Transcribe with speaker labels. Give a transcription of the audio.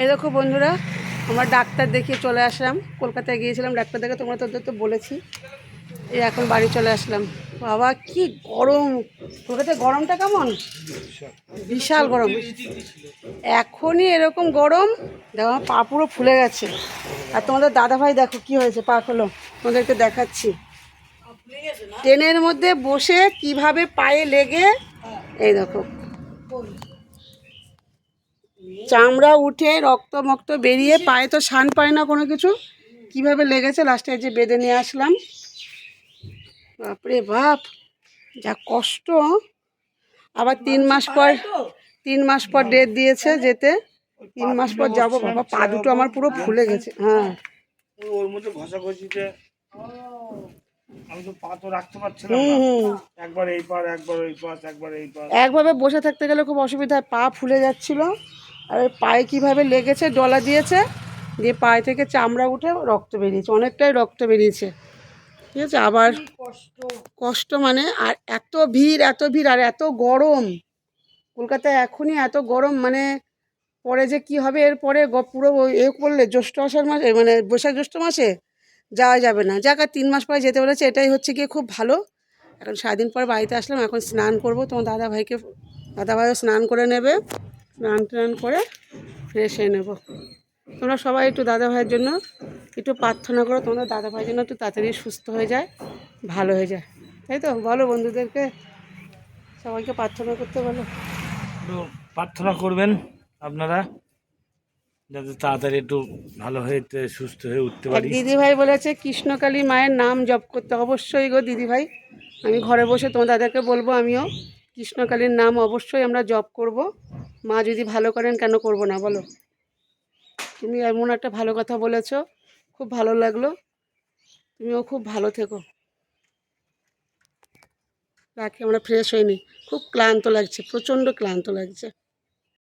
Speaker 1: এই দেখো বন্ধুরা, আমরা ডাক্তার দেখিয়ে চলে আসলাম। কলকাতায় গিয়েছিলাম, ডাক্তার দেখে তোমরা তোদের তো বলেছি। এই এখন বাড়ি চলে আসলাম। বাবা, কি গরম! কলকাতায় গরমটা কেমন? বিশাল গরম। এখনই এরকম গরম। দেখো, আমার পা পুরো ফুলে গেছে। আর তোমাদের দাদাভাই দেখো কি হয়েছে, পা হলো তোমাদেরকে দেখাচ্ছি। ট্রেনের মধ্যে বসে কীভাবে পায়ে লেগে এই দেখো। চামড়া উঠে রক্ত মক্ত বেরিয়ে পায়ে তো শান পায় না কোনো কিছু? কীভাবে লেগেছে? লাস্টে যে বেঁধে নিয়ে আসলাম। বাপরে বাপ যা কষ্ট। আবার তিন মাস পর তিন মাস পর ডেট দিয়েছে যেতে। তিন মাস পর যাব। বাবা পা দুটো আমার পুরো ফুলে গেছে। হ্যাঁ।
Speaker 2: ওর মধ্যে ঘষাঘষিতে আমি তো পা তো রাখতে পারছিলাম
Speaker 1: হুম হুম।
Speaker 2: একবার এই পার একবার ওই পাশ একবার এই পাশ।
Speaker 1: একভাবে বসে থাকতে গেলে খুব অসুবিধা পা ফুলে যাচ্ছিল। আর ওই পায়ে কীভাবে লেগেছে ডলা দিয়েছে দিয়ে পায়ে থেকে চামড়া উঠে রক্ত বেরিয়েছে অনেকটাই রক্ত বেরিয়েছে। ঠিক আছে? আবার কষ্ট। কষ্ট মানে আর এত ভিড় এত ভিড় আর এত গরম। কলকাতায় এখনই এত গরম মানে পরে যে কি হবে এরপরে পুরো এ করলে জ্যৈষ্ঠ আষাঢ় মাসে মানে বৈশাখ জ্যৈষ্ঠ মাসে যাওয়া যাবে না। যাক আর তিন মাস পরে যেতে বলেছে এটাই হচ্ছে গিয়ে খুব ভালো। এখন সারাদিন পর বাড়িতে আসলাম এখন স্নান করব। তোমার দাদা ভাইকে দাদা ভাইও স্নান করে নেবে। স্নান টান করে ফ্রেশ হয়ে নেব। তোমরা সবাই একটু দাদা ভাইয়ের জন্য একটু প্রার্থনা করো তোমাদের দাদা ভাইয়ের জন্য একটু তাড়াতাড়ি সুস্থ হয়ে যায় ভালো হয়ে যায়। তাই তো? বলো বন্ধুদেরকে সবাইকে প্রার্থনা করতে বলো।
Speaker 2: প্রার্থনা করবেন আপনারা যাতে তাড়াতাড়ি একটু ভালো হয়ে সুস্থ হয়ে উঠতে পারি।
Speaker 1: দিদিভাই বলেছে কৃষ্ণকালী মায়ের নাম জপ করতে অবশ্যই গো দিদিভাই আমি ঘরে বসে তোমার দাদাকে বলব আমিও কৃষ্ণকালীর নাম অবশ্যই আমরা জপ করব। মা যদি ভালো করেন কেন করব না, বলো? তুমি এমন একটা ভালো কথা বলেছ, খুব ভালো লাগল। তুমিও খুব ভালো থেকো। রাখি, আমরা ফ্রেশ হইনি। খুব ক্লান্ত লাগছে, প্রচণ্ড ক্লান্ত লাগছে।